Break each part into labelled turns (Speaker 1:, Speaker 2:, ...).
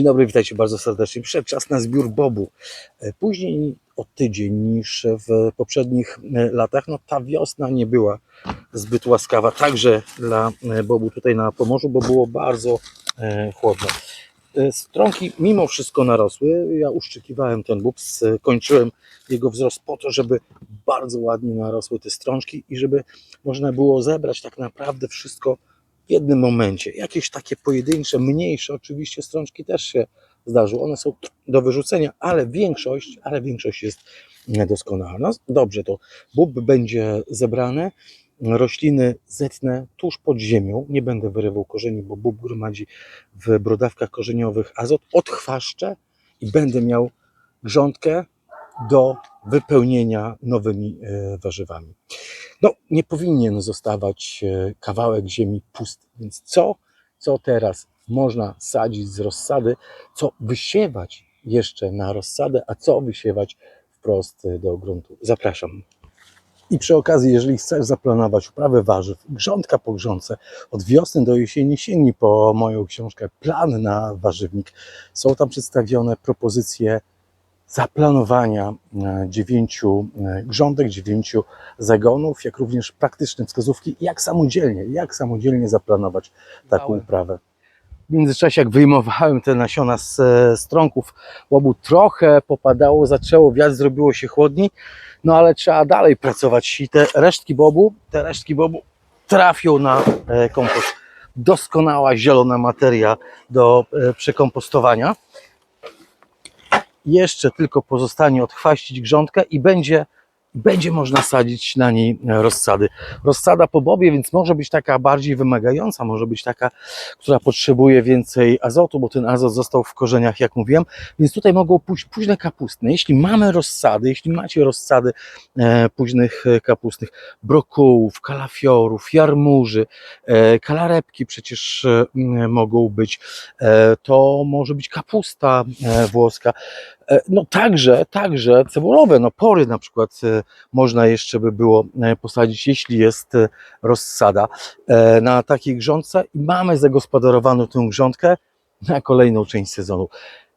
Speaker 1: Dzień dobry, witajcie bardzo serdecznie. Przyszedł czas na zbiór bobu. E, Później o tydzień niż w poprzednich e, latach. No ta wiosna nie była zbyt łaskawa, także dla e, bobu tutaj na Pomorzu, bo było bardzo chłodno. Stronki mimo wszystko narosły. Ja uszczykiwałem ten bób, skończyłem jego wzrost po to, żeby bardzo ładnie narosły te strączki i żeby można było zebrać tak naprawdę wszystko w jednym momencie. Jakieś takie pojedyncze, mniejsze oczywiście strączki też się zdarzyły. One są do wyrzucenia, ale większość, ale większość jest doskonała. No dobrze, to bób będzie zebrany. Rośliny zetnę tuż pod ziemią. Nie będę wyrywał korzeni, bo bób gromadzi w brodawkach korzeniowych azot. Odchwaszczę i będę miał grządkę do wypełnienia nowymi e, warzywami. No, nie powinien zostawać e, kawałek ziemi pusty. Więc co, co teraz można sadzić z rozsady, co wysiewać jeszcze na rozsadę, a co wysiewać wprost e, do gruntu. Zapraszam. I przy okazji, jeżeli chcesz zaplanować uprawę warzyw, grządka po grządce, od wiosny do jesieni sięgnij po moją książkę Plan na warzywnik. Są tam przedstawione propozycje zaplanowania e, dziewięciu e, grządek, dziewięciu zagonów, jak również praktyczne wskazówki, jak samodzielnie, jak samodzielnie zaplanować taką uprawę. W międzyczasie, jak wyjmowałem te nasiona z e, stronków łobu, trochę popadało, zaczęło wiać, zrobiło się chłodniej, no ale trzeba dalej pracować i te resztki bobu, te resztki bobu trafią na e, kompost. Doskonała zielona materia do e, przekompostowania jeszcze tylko pozostanie odchwaścić grządkę i będzie, będzie można sadzić na niej rozsady. Rozsada po bobie, więc może być taka bardziej wymagająca, może być taka, która potrzebuje więcej azotu, bo ten azot został w korzeniach, jak mówiłem, więc tutaj mogą pójść późne kapustne. Jeśli mamy rozsady, jeśli macie rozsady e, późnych e, kapustnych, brokułów, kalafiorów, jarmuży, e, kalarepki przecież e, mogą być, e, to może być kapusta e, włoska, E, No także, także cebulowe, no pory na przykład e, można jeszcze by było e, posadzić, jeśli jest e, rozsada e, na takiej grządce i mamy zagospodarowaną tę grządkę na kolejną część sezonu.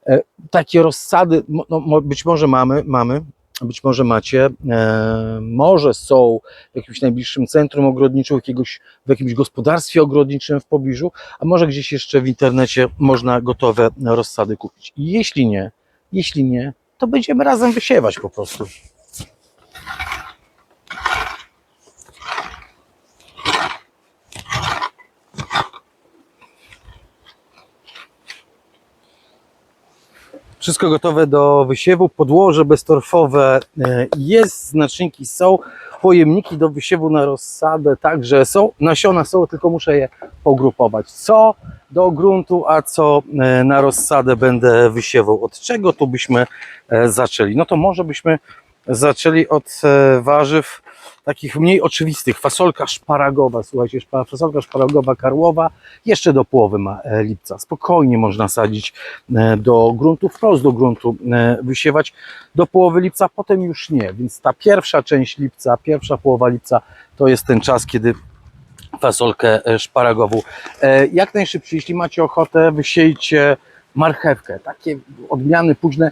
Speaker 1: E, Takie rozsady, no, być może mamy, mamy, być może macie, e, może są w jakimś najbliższym centrum ogrodniczym, jakiegoś, w jakimś gospodarstwie ogrodniczym w pobliżu, a może gdzieś jeszcze w internecie można gotowe rozsady kupić. I jeśli nie, jeśli nie, to będziemy razem wysiewać po prostu. Wszystko gotowe do wysiewu. Podłoże beztorfowe e, jest, znaczniki są, pojemniki do wysiewu na rozsadę także są. Nasiona są, tylko muszę je pogrupować. Co do gruntu, a co e, na rozsadę będę wysiewał. Od czego tu byśmy e, zaczęli? No to może byśmy zaczęli od warzyw takich mniej oczywistych. Fasolka szparagowa, słuchajcie, fasolka szparagowa karłowa jeszcze do połowy ma e, lipca. Spokojnie można sadzić e, do gruntu, wprost do gruntu e, wysiewać do połowy lipca, potem już nie. Więc ta pierwsza część lipca, pierwsza połowa lipca to jest ten czas, kiedy fasolkę szparagową. Jak najszybciej, jeśli macie ochotę, wysiejcie marchewkę. Takie odmiany późne.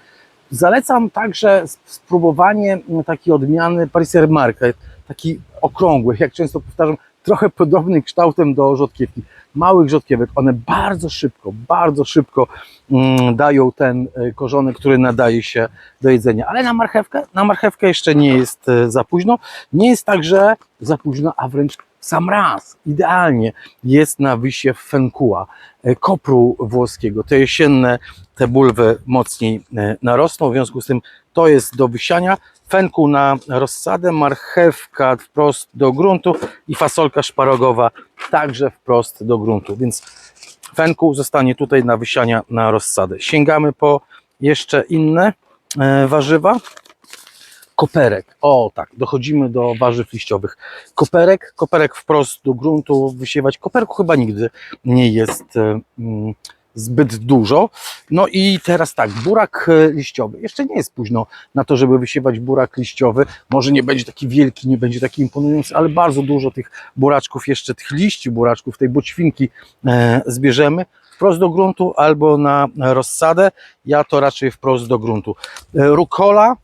Speaker 1: Zalecam także sp- spróbowanie takiej odmiany Pariser Market, taki okrągły, jak często powtarzam, trochę podobny kształtem do rzodkiewki. Małych rzodkiewek, one bardzo szybko, bardzo szybko mm, dają ten e, korzonek, który nadaje się do jedzenia. Ale na marchewkę, na marchewkę jeszcze nie jest e, za późno. Nie jest także za późno, a wręcz sam raz, idealnie jest na wysiew fenkuła, e, kopru włoskiego. Te jesienne, te bulwy mocniej e, narosną, w związku z tym to jest do wysiania. Fenku na rozsadę, marchewka wprost do gruntu i fasolka szparogowa także wprost do gruntu. Więc fenku zostanie tutaj na wysiania na rozsadę. Sięgamy po jeszcze inne e, warzywa. Koperek. O tak, dochodzimy do warzyw liściowych. Koperek, koperek wprost do gruntu wysiewać. Koperku chyba nigdy nie jest e, mm, zbyt dużo. No i teraz tak, burak e, liściowy. Jeszcze nie jest późno na to, żeby wysiewać burak liściowy. Może nie będzie taki wielki, nie będzie taki imponujący, ale bardzo dużo tych buraczków, jeszcze tych liści buraczków, tej boćwinki e, zbierzemy wprost do gruntu albo na rozsadę. Ja to raczej wprost do gruntu. E, rukola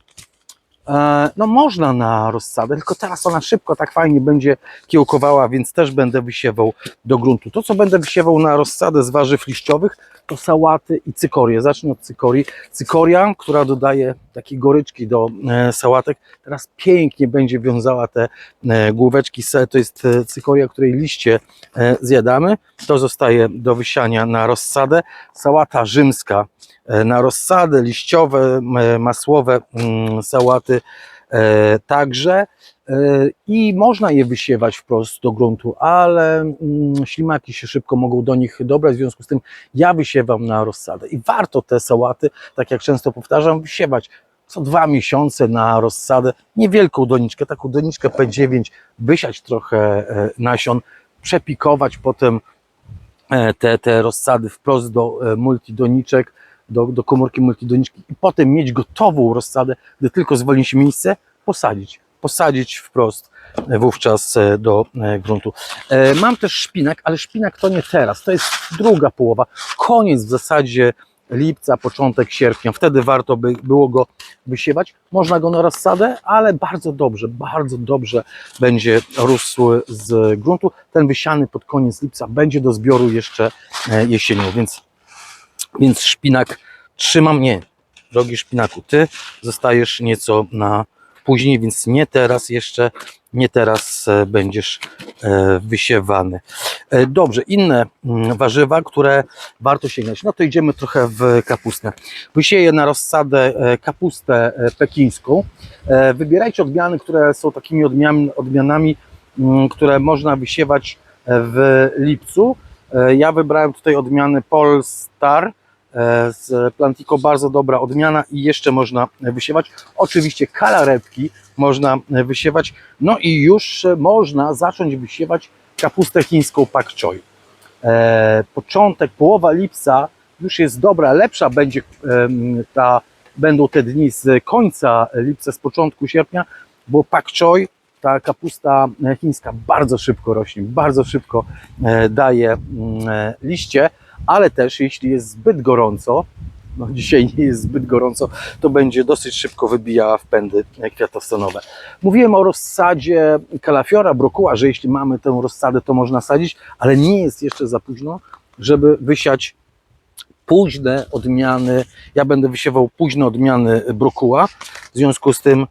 Speaker 1: No można na rozsadę, tylko teraz ona szybko tak fajnie będzie kiełkowała, więc też będę wysiewał do gruntu. To, co będę wysiewał na rozsadę z warzyw liściowych, to sałaty i cykorie. Zacznę od cykorii. Cykoria, która dodaje takiej goryczki do e, sałatek, teraz pięknie będzie wiązała te e, główeczki. To jest e, cykoria, której liście e, zjadamy. To zostaje do wysiania na rozsadę. Sałata rzymska e, na rozsadę, liściowe, m, masłowe mm, sałaty e, także. E, I można je wysiewać wprost do gruntu, ale mm, ślimaki się szybko mogą do nich dobrać, w związku z tym ja wysiewam na rozsadę. I warto te sałaty, tak jak często powtarzam, wysiewać co dwa miesiące na rozsadę, niewielką doniczkę, taką doniczkę P9, wysiać trochę e, nasion, przepikować potem e, te, te rozsady wprost do e, multidoniczek, do, do komórki multidoniczki i potem mieć gotową rozsadę, gdy tylko zwolni się miejsce, posadzić. Posadzić wprost e, wówczas e, do e, gruntu. Mam też szpinak, ale szpinak to nie teraz, to jest druga połowa, koniec w zasadzie lipca, początek sierpnia. Wtedy warto by było go wysiewać. Można go na rozsadę, ale bardzo dobrze, bardzo dobrze będzie rósł z gruntu. Ten wysiany pod koniec lipca będzie do zbioru jeszcze jesienią, więc, więc szpinak trzymam. Nie, drogi szpinaku, ty zostajesz nieco na później, więc nie teraz jeszcze, nie teraz e, będziesz e, wysiewany. E, Dobrze, inne mm, warzywa, które warto sięgnąć. No to idziemy trochę w kapustę. Wysieję na rozsadę kapustę pekińską. Wybierajcie odmiany, które są takimi odmian, odmianami, mm, które można wysiewać w lipcu. E, Ja wybrałem tutaj odmiany Polstar e, z Plantico, bardzo dobra odmiana i jeszcze można wysiewać. Oczywiście kalarepki można wysiewać. No i już można zacząć wysiewać kapustę chińską pak choi. E, Początek, połowa lipca już jest dobra, lepsza będzie ta, będą te dni z końca lipca, z początku sierpnia, bo pak choi, ta kapusta e, chińska bardzo szybko rośnie, bardzo szybko e, daje mm, e, liście, ale też jeśli jest zbyt gorąco, no dzisiaj nie jest zbyt gorąco, to będzie dosyć szybko wybijała w pędy e, kwiatostonowe. Mówiłem o rozsadzie kalafiora, brokuła, że jeśli mamy tę rozsadę, to można sadzić, ale nie jest jeszcze za późno, żeby wysiać późne odmiany. Ja będę wysiewał późne odmiany brokuła, w związku z tym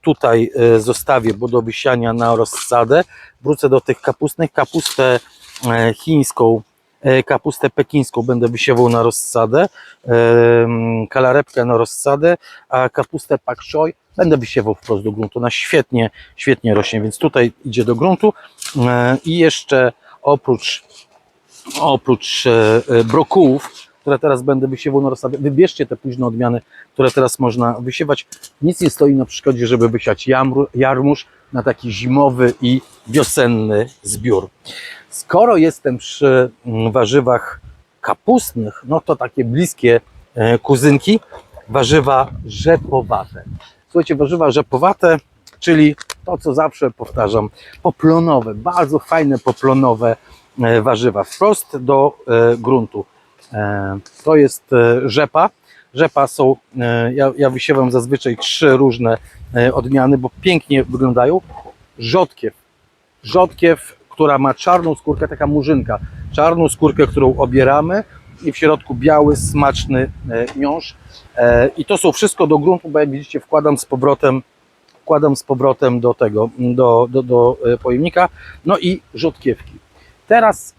Speaker 1: tutaj e, zostawię, bo do na rozsadę. Wrócę do tych kapustnych. Kapustę e, chińską, e, kapustę pekińską będę wysiewał na rozsadę, kalarepkę na rozsadę, a kapustę pak choi będę wysiewał wprost do gruntu. Ona świetnie, świetnie rośnie, więc tutaj idzie do gruntu E, i jeszcze oprócz oprócz e, e, brokułów, które teraz będę wysiewał na rozsadę, wybierzcie te późne odmiany, które teraz można wysiewać. Nic nie stoi na przeszkodzie, żeby wysiać jarmuż na taki zimowy i wiosenny zbiór. Skoro jestem przy mm, warzywach kapustnych, no to takie bliskie e, kuzynki, warzywa rzepowate. Słuchajcie, warzywa rzepowate, czyli to, co zawsze powtarzam, poplonowe, bardzo fajne poplonowe e, warzywa, wprost do e, gruntu. E, to jest e, rzepa. Rzepa są, e, ja, ja wysiewam zazwyczaj trzy różne odmiany, bo pięknie wyglądają. Rzodkiew. Rzodkiew, która ma czarną skórkę, taka murzynka. Czarną skórkę, którą obieramy i w środku biały, smaczny miąższ. E, I to są wszystko do gruntu, bo jak widzicie wkładam z powrotem wkładam z powrotem do tego, do, do, do pojemnika. No i rzodkiewki. Teraz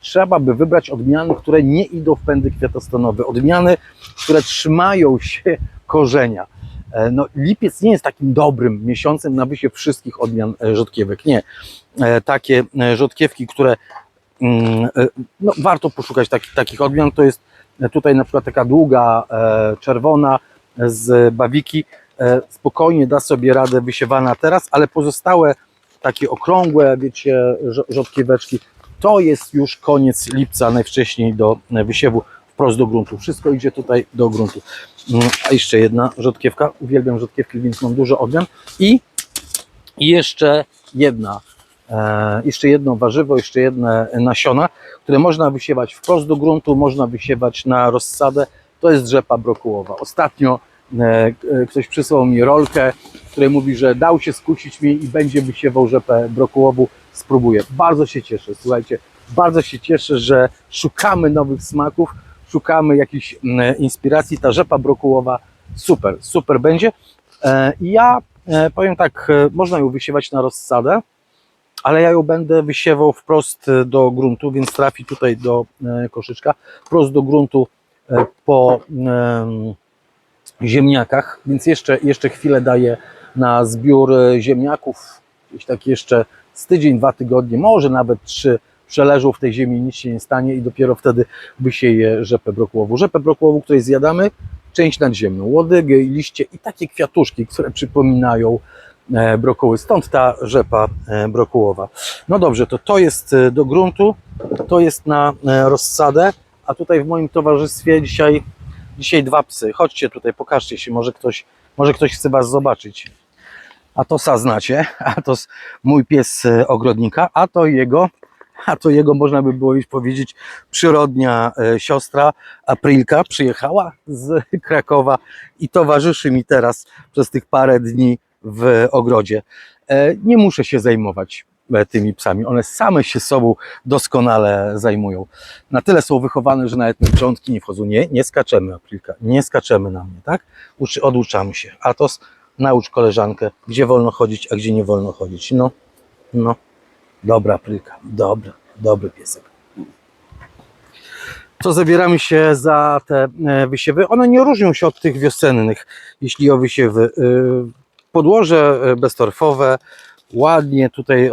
Speaker 1: trzeba by wybrać odmiany, które nie idą w pędy kwiatostonowe. Odmiany, które trzymają się korzenia. E, No, lipiec nie jest takim dobrym miesiącem na wysiew wszystkich odmian e, rzodkiewek. Nie. E, Takie rzodkiewki, które mm, no, warto poszukać taki, takich odmian, to jest tutaj na przykład taka długa, czerwona z bawiki, spokojnie da sobie radę wysiewana teraz, ale pozostałe takie okrągłe, wiecie, rzo- rzodkieweczki, to jest już koniec lipca najwcześniej do wysiewu. wprost do gruntu. Wszystko idzie tutaj do gruntu. Mm, A jeszcze jedna rzodkiewka. Uwielbiam rzodkiewki, więc mam dużo odmian. I, jeszcze jedna, e, jeszcze jedno warzywo, jeszcze jedne nasiona, które można wysiewać wprost do gruntu, można wysiewać na rozsadę. To jest rzepa brokułowa. Ostatnio e, e, ktoś przysłał mi rolkę, której mówi, że dał się skusić mi i będzie wysiewał rzepę brokułową. Spróbuję. Bardzo się cieszę. Słuchajcie, bardzo się cieszę, że szukamy nowych smaków, szukamy jakichś mm, inspiracji. Ta rzepa brokułowa super, super będzie. E, ja e, powiem tak, e, można ją wysiewać na rozsadę, ale ja ją będę wysiewał wprost do gruntu, więc trafi tutaj do koszyczka, wprost do gruntu po em, ziemniakach, więc jeszcze, jeszcze chwilę daję na zbiór ziemniaków, gdzieś tak jeszcze z tydzień, dwa tygodnie, może nawet trzy przeleżą w tej ziemi, nic się nie stanie i dopiero wtedy wysieję rzepę brokułową. Rzepę brokułową, której zjadamy, część nadziemną, łodygę, liście i takie kwiatuszki, które przypominają e, brokuły. Stąd ta rzepa e, brokułowa. No dobrze, to to jest e, do gruntu, to jest na rozsadę, a tutaj w moim towarzystwie dzisiaj, dzisiaj dwa psy. Chodźcie tutaj, pokażcie się, może ktoś, może ktoś chce Was zobaczyć. A to sa znacie, a to s- mój pies e, ogrodnika, a to jego, a to jego można by było już powiedzieć przyrodnia e, siostra Aprilka przyjechała z Krakowa i towarzyszy mi teraz przez tych parę dni w ogrodzie. E, Nie muszę się zajmować tymi psami, one same się sobą doskonale zajmują. Na tyle są wychowane, że nawet na grządki nie wchodzą. Nie, nie skaczemy Aprilka, nie skaczemy na mnie, tak? Oduczamy się. Atos, naucz koleżankę, gdzie wolno chodzić, a gdzie nie wolno chodzić. No, no. Dobra, Aprilka, dobra, dobry piesek. To zabieramy się za te e, wysiewy. One nie różnią się od tych wiosennych, jeśli o wysiewy. Y, Podłoże e, beztorfowe, ładnie tutaj e,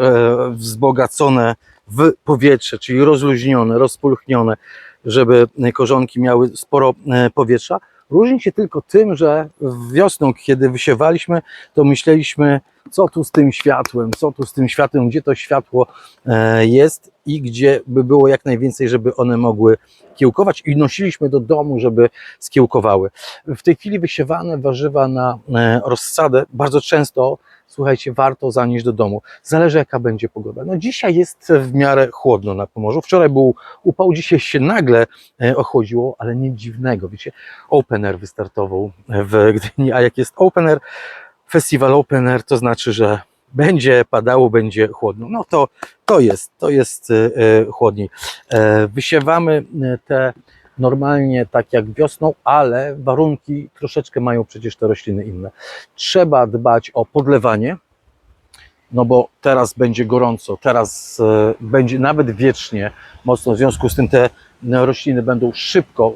Speaker 1: wzbogacone w powietrze, czyli rozluźnione, rozpulchnione, żeby korzonki miały sporo e, powietrza. Różni się tylko tym, że wiosną, kiedy wysiewaliśmy, to myśleliśmy, co tu z tym światłem, co tu z tym światłem, gdzie to światło e, jest i gdzie by było jak najwięcej, żeby one mogły kiełkować i nosiliśmy do domu, żeby skiełkowały. W tej chwili wysiewane warzywa na e, rozsadę bardzo często, słuchajcie, warto zanieść do domu. Zależy jaka będzie pogoda. No dzisiaj jest w miarę chłodno na Pomorzu. Wczoraj był upał, dzisiaj się nagle e, ochłodziło, ale nic dziwnego. Wiecie, Open Air wystartował w Gdyni, a jak jest Open Air, festiwal Open Air, to znaczy, że będzie padało, będzie chłodno. No to, to jest, to jest e, e, chłodniej. E, Wysiewamy e, te normalnie tak jak wiosną, ale warunki troszeczkę mają przecież te rośliny inne. Trzeba dbać o podlewanie, no bo teraz będzie gorąco, teraz będzie nawet wiecznie mocno, w związku z tym te rośliny będą szybko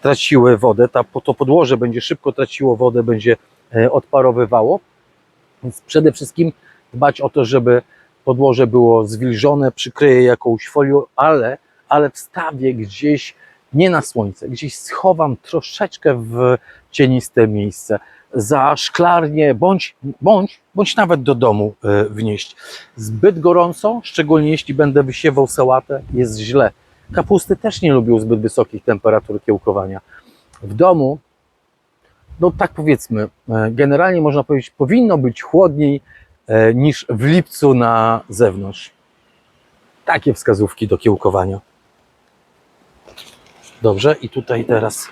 Speaker 1: traciły wodę, ta, to podłoże będzie szybko traciło wodę, będzie e, odparowywało, więc przede wszystkim dbać o to, żeby podłoże było zwilżone, przykryję jakąś folią, ale, ale wstawię gdzieś nie na słońce, gdzieś schowam troszeczkę w cieniste miejsce, za szklarnię, bądź, bądź, bądź nawet do domu e, wnieść. Zbyt gorąco, szczególnie jeśli będę wysiewał sałatę, jest źle. Kapusty też nie lubią zbyt wysokich temperatur kiełkowania. W domu, no tak powiedzmy, e, generalnie można powiedzieć, powinno być chłodniej e, niż w lipcu na zewnątrz. Takie wskazówki do kiełkowania. Dobrze, i tutaj teraz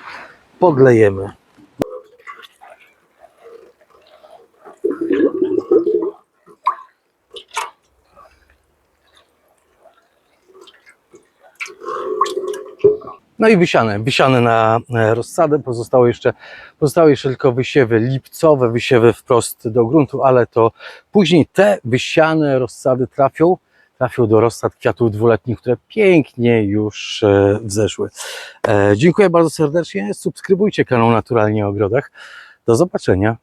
Speaker 1: podlejemy. No i wysiane, wysiane na e, rozsadę, pozostało jeszcze, pozostały jeszcze tylko wysiewy lipcowe, wysiewy wprost do gruntu, ale to później te wysiane rozsady trafią, trafią do rozsad kwiatów dwuletnich, które pięknie już e, wzeszły. E, Dziękuję bardzo serdecznie, subskrybujcie kanał Naturalnie o Ogrodach. Do zobaczenia.